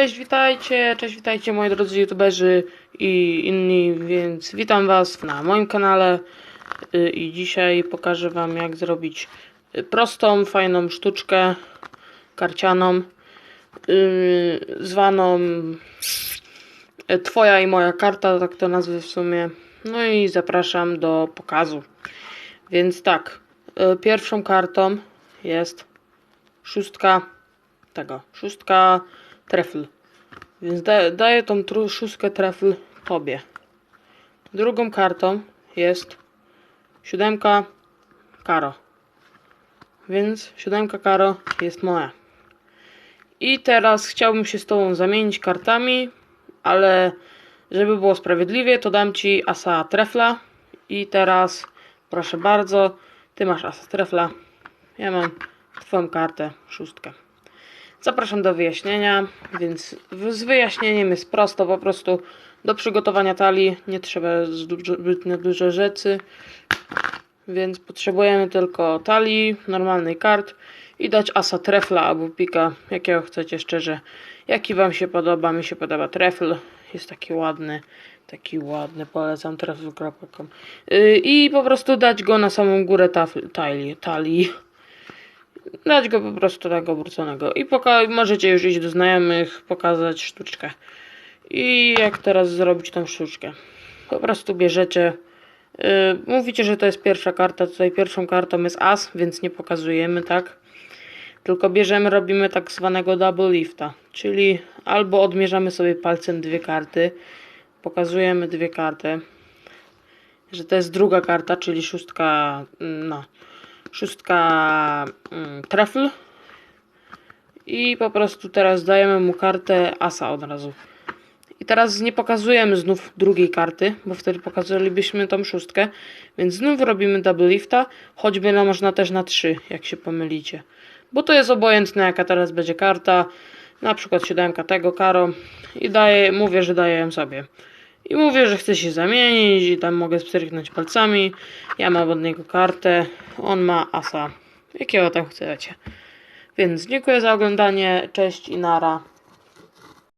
Cześć, witajcie, cześć, witajcie moi drodzy youtuberzy i inni, więc witam was na moim kanale y, i dzisiaj pokażę wam jak zrobić y, prostą, fajną sztuczkę karcianą y, zwaną Twoja i moja karta, tak to nazwę w sumie. No i zapraszam do pokazu. Więc tak, pierwszą kartą jest szóstka tego, szóstka trefl. Więc da, daję tą tru, szóstkę trefl tobie. Drugą kartą jest siódemka karo. Więc siódemka karo jest moja. I teraz chciałbym się z tobą zamienić kartami, ale żeby było sprawiedliwie, to dam ci asa trefla. I teraz proszę bardzo, ty masz asa trefla. Ja mam twoją kartę, szóstkę. Zapraszam do wyjaśnienia, więc z wyjaśnieniem jest prosto, po prostu do przygotowania talii. Nie trzeba zbyt zbytnio dużo rzeczy, więc potrzebujemy tylko talii, normalnej kart i dać asa trefla albo pika, jakiego chcecie szczerze, jaki wam się podoba, mi się podoba trefl, jest taki ładny, taki ładny, polecam trefl.com yy, i po prostu dać go na samą górę tafl, talii, talii dać go po prostu tak obróconego i możecie już iść do znajomych, pokazać sztuczkę. I jak teraz zrobić tą sztuczkę? Po prostu bierzecie, yy, mówicie, że to jest pierwsza karta, tutaj pierwszą kartą jest as, więc nie pokazujemy, tak? Tylko bierzemy, robimy tak zwanego double lifta, czyli albo odmierzamy sobie palcem dwie karty, pokazujemy dwie karty, że to jest druga karta, czyli szóstka, no, szóstka mm, trefl i po prostu teraz dajemy mu kartę asa od razu. I teraz nie pokazujemy znów drugiej karty, bo wtedy pokazalibyśmy tą szóstkę, więc znów robimy double lifta, choćby no można też na trzy, jak się pomylicie. Bo to jest obojętne jaka teraz będzie karta, na przykład siódemka tego karo i daję, mówię, że daję ją sobie. I mówię, że chcę się zamienić i tam mogę stryknąć palcami. Ja mam od niego kartę, on ma asa. Jakiego tam chcecie. Więc dziękuję za oglądanie, cześć i nara.